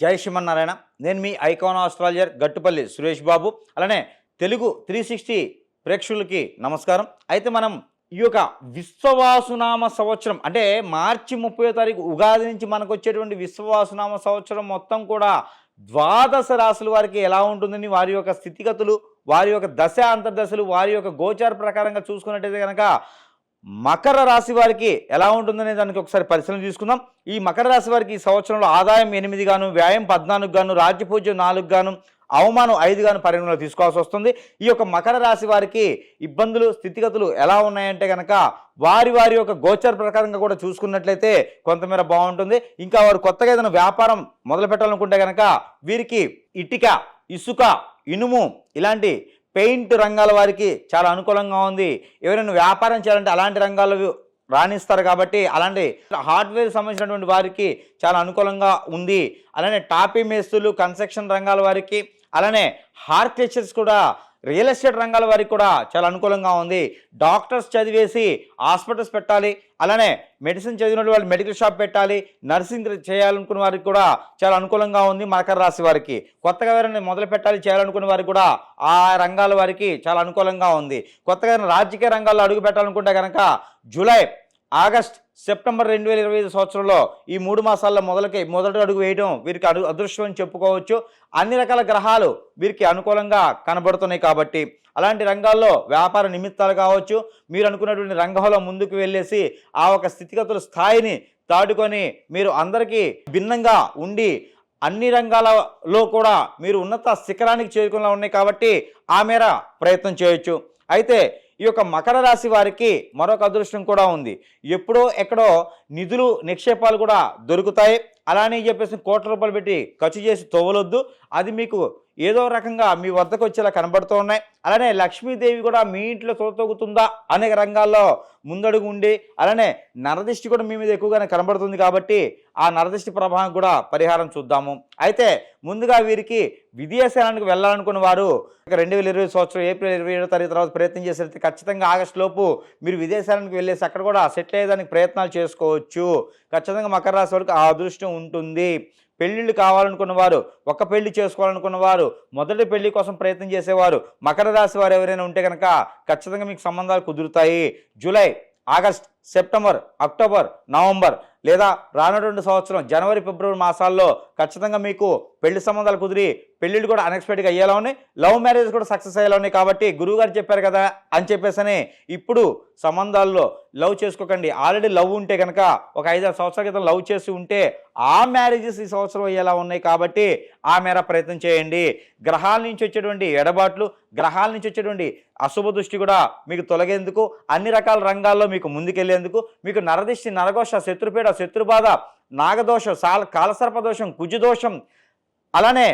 జై శ్రీమన్నారాయణ. నేను మీ ఐకాన్ ఆస్ట్రాలజర్ గట్టుపల్లి సురేష్ బాబు. అలానే తెలుగు త్రీ సిక్స్టీ ప్రేక్షకులకి నమస్కారం. అయితే మనం ఈ యొక్క విశ్వవాసునామ సంవత్సరం అంటే మార్చి ముప్పై తారీఖు ఉగాది నుంచి మనకు వచ్చేటువంటి విశ్వవాసునామ సంవత్సరం మొత్తం కూడా ద్వాదశ రాశుల వారికి ఎలా ఉంటుందని వారి యొక్క స్థితిగతులు వారి యొక్క దశ అంతర్దశలు వారి యొక్క గోచార ప్రకారంగా చూసుకున్నట్టయితే కనుక మకర రాశి వారికి ఎలా ఉంటుందనే దానికి ఒకసారి పరిశీలన తీసుకుందాం. ఈ మకర రాశి వారికి ఈ సంవత్సరంలో ఆదాయం ఎనిమిది గాను వ్యాయం పద్నాలుగు గాను రాజ్యపూజ్యం నాలుగు గాను అవమానం ఐదు గాను పరిగణలో తీసుకోవాల్సి వస్తుంది. ఈ యొక్క మకర రాశి వారికి ఇబ్బందులు స్థితిగతులు ఎలా ఉన్నాయంటే కనుక వారి వారి యొక్క గోచర ప్రకారంగా కూడా చూసుకున్నట్లయితే కొంతమేర బాగుంటుంది. ఇంకా వారు కొత్తగా ఏదైనా వ్యాపారం మొదలు పెట్టాలనుకుంటే కనుక వీరికి ఇటుక ఇసుక ఇనుము ఇలాంటి పెయింట్ రంగాల వారికి చాలా అనుకూలంగా ఉంది. ఎవరైనా వ్యాపారం చేయాలంటే అలాంటి రంగాల్లో రాణిస్తారు కాబట్టి అలాంటి హార్డ్వేర్ సంబంధించినటువంటి వారికి చాలా అనుకూలంగా ఉంది. అలానే టాపీ మేస్తులు కన్స్ట్రక్షన్ రంగాల వారికి అలానే హార్టికల్చర్స్ కూడా రియల్ ఎస్టేట్ రంగాల వారికి కూడా చాలా అనుకూలంగా ఉంది. డాక్టర్స్ చదివేసి హాస్పిటల్స్ పెట్టాలి అలానే మెడిసిన్ చదివిన వాళ్ళు మెడికల్ షాప్ పెట్టాలి నర్సింగ్ చేయాలనుకున్న వారికి కూడా చాలా అనుకూలంగా ఉంది మకర రాశి వారికి. కొత్తగా ఎవరైనా మొదలు పెట్టాలి చేయాలనుకున్న వారికి కూడా ఆ రంగాల వారికి చాలా అనుకూలంగా ఉంది. కొత్తగా రాజకీయ రంగాల్లో అడుగు పెట్టాలనుకుంటే కనుక జూలై ఆగస్ట్ సెప్టెంబర్ రెండు వేల ఇరవై ఐదు సంవత్సరంలో ఈ మూడు మాసాల్లో మొదలకి మొదటి అడుగు వేయడం వీరికి అడుగు అదృష్టం అని చెప్పుకోవచ్చు. అన్ని రకాల గ్రహాలు వీరికి అనుకూలంగా కనబడుతున్నాయి కాబట్టి అలాంటి రంగాల్లో వ్యాపార నిమిత్తాలు కావచ్చు మీరు అనుకున్నటువంటి రంగంలో ముందుకు వెళ్ళేసి ఆ ఒక స్థితిగతుల స్థాయిని దాటుకొని మీరు అందరికీ భిన్నంగా ఉండి అన్ని రంగాలలో కూడా మీరు ఉన్నత శిఖరానికి చేరుకునేలా ఉన్నాయి కాబట్టి ఆ మేర ప్రయత్నం చేయొచ్చు. అయితే ఈ యొక్క మకర రాశి వారికి మరొక అదృష్టం కూడా ఉంది. ఎప్పుడో ఎక్కడో నిధులు నిక్షేపాలు కూడా దొరుకుతాయి. అలానే చెప్పేసి కోట్ల రూపాయలు పెట్టి ఖర్చు చేసి తోవలొద్దు అది మీకు ఏదో రకంగా మీ వద్దకు వచ్చేలా కనబడుతూ ఉన్నాయి. అలానే లక్ష్మీదేవి కూడా మీ ఇంట్లో తోతొగుతుందా అనేక రంగాల్లో ముందడుగు ఉండి అలానే నరదిష్టి కూడా మీ మీద ఎక్కువగానే కనబడుతుంది కాబట్టి ఆ నరదిష్టి ప్రభావం కూడా పరిహారం చూద్దాము. అయితే ముందుగా వీరికి విదేశాలకు వెళ్ళాలనుకున్న వారు రెండు వేల ఇరవై సంవత్సరం ఏప్రిల్ ఇరవై ఏడో తారీఖు తర్వాత ప్రయత్నం చేసేది ఖచ్చితంగా ఆగస్టు లోపు మీరు విదేశాలకు వెళ్ళేసి అక్కడ కూడా సెటిల్ అయ్యేదానికి ప్రయత్నాలు చేసుకోవచ్చు. ఖచ్చితంగా మకర రాశి వరకు ఆ అదృష్టం ఉంటుంది. పెళ్ళిళ్ళు కావాలనుకున్న వారు ఒక పెళ్ళి చేసుకోవాలనుకున్న వారు మొదటి పెళ్ళి కోసం ప్రయత్నం చేసేవారు మకర రాశి వారు ఎవరైనా ఉంటే కనుక ఖచ్చితంగా మీకు సంబంధాలు కుదురుతాయి. July August September October November లేదా రానటువంటి సంవత్సరం జనవరి ఫిబ్రవరి మాసాల్లో ఖచ్చితంగా మీకు పెళ్ళి సంబంధాలు కుదిరి పెళ్ళిళ్ళు కూడా అన్ఎక్స్పెక్టెడ్గా అయ్యేలా ఉన్నాయి. లవ్ మ్యారేజ్ కూడా సక్సెస్ అయ్యేలా ఉన్నాయి కాబట్టి గురువు గారు చెప్పారు కదా అని చెప్పేసని ఇప్పుడు సంబంధాల్లో లవ్ చేసుకోకండి. ఆల్రెడీ లవ్ ఉంటే కనుక ఒక ఐదారు సంవత్సరాల క్రితం లవ్ చేసి ఉంటే ఆ మ్యారేజెస్ ఈ సంవత్సరం అయ్యేలా ఉన్నాయి కాబట్టి ఆ మేర ప్రయత్నం చేయండి. గ్రహాల నుంచి వచ్చేటువంటి ఎడబాట్లు గ్రహాల నుంచి వచ్చేటువంటి అశుభ దృష్టి కూడా మీకు తొలగేందుకు అన్ని రకాల రంగాల్లో మీకు ముందుకెళ్ళేందుకు మీకు నరదిష్టి నరఘోష శత్రుపేట శత్రుబాధ నాగదోషం సాల కాలసర్పదోషం కుజదోషం అలానే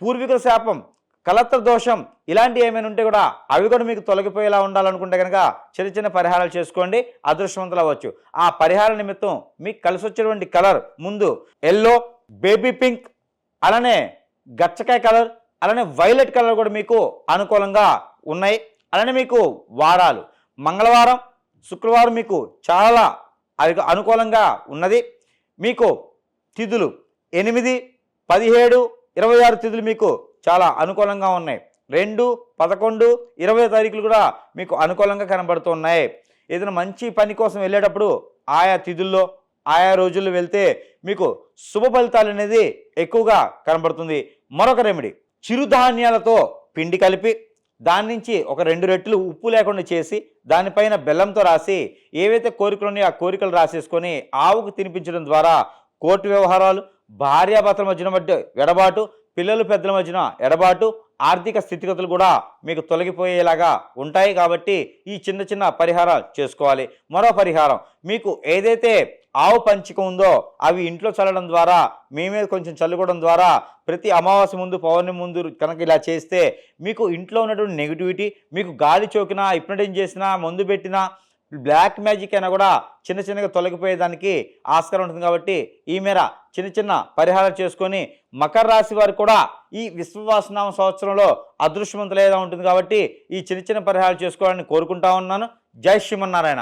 పూర్వీకుల శాపం కలత్ర దోషం ఇలాంటివి ఏమైనా ఉంటే కూడా అవి కూడా మీకు తొలగిపోయేలా ఉండాలనుకుంటే కనుక చిన్న చిన్న పరిహారాలు చేసుకోండి అదృష్టవంతులు అవ్వచ్చు. ఆ పరిహార నిమిత్తం మీకు కలిసి వచ్చేటువంటి కలర్ ముందు ఎల్లో బేబీ పింక్ అలానే గచ్చకాయ కలర్ అలానే వైలెట్ కలర్ కూడా మీకు అనుకూలంగా ఉన్నాయి. అలానే మీకు వారాలు. మంగళవారం శుక్రవారం మీకు చాలా అది అనుకూలంగా ఉన్నది. మీకు తిథులు ఎనిమిది పదిహేడు ఇరవై ఆరు తిథులు మీకు చాలా అనుకూలంగా ఉన్నాయి. రెండు పదకొండు ఇరవై తారీఖులు కూడా మీకు అనుకూలంగా కనబడుతున్నాయి. ఏదైనా మంచి పని కోసం వెళ్ళేటప్పుడు ఆయా తిథుల్లో ఆయా రోజుల్లో వెళ్తే మీకు శుభ ఫలితాలు అనేది ఎక్కువగా కనబడుతుంది. మరొక రెమెడీ. చిరుధాన్యాలతో పిండి కలిపి దాని నుంచి ఒక రెండు రెట్లు ఉప్పు లేకుండా చేసి దానిపైన బెల్లంతో రాసి ఏవైతే కోరికలు ఉన్నాయో ఆ కోరికలు రాసేసుకొని ఆవుకు తినిపించడం ద్వారా కోర్టు వ్యవహారాలు భార్యాభర్తల మధ్యన మధ్య ఎడబాటు పిల్లలు పెద్దల మధ్యన ఎడబాటు ఆర్థిక స్థితిగతులు కూడా మీకు తొలగిపోయేలాగా ఉంటాయి కాబట్టి ఈ చిన్న చిన్న పరిహారాలు చేసుకోవాలి. మరో పరిహారం మీకు ఏదైతే ఆవు పంచిక ఉందో అవి ఇంట్లో చల్లడం ద్వారా మీ మీద కొంచెం చల్లుకోవడం ద్వారా ప్రతి అమావాస్య ముందు పౌర్ణమి ముందు కనుక ఇలా చేస్తే మీకు ఇంట్లో ఉన్నటువంటి నెగిటివిటీ మీకు గాలి చోకినా ఇప్నటైజ్ చేసినా మందు పెట్టినా బ్లాక్ మ్యాజిక్ అయినా కూడా చిన్న చిన్నగా తొలగిపోయేదానికి ఆస్కారం ఉంటుంది కాబట్టి ఈ మేర చిన్న చిన్న పరిహారాలు చేసుకొని మకర రాశి వారు కూడా ఈ విశ్వవాసనామ సంవత్సరంలో అదృష్టవంతులేదా ఉంటుంది కాబట్టి ఈ చిన్న చిన్న పరిహారాలు చేసుకోవాలని కోరుకుంటా ఉన్నాను. జై శ్రీమన్నారాయణ.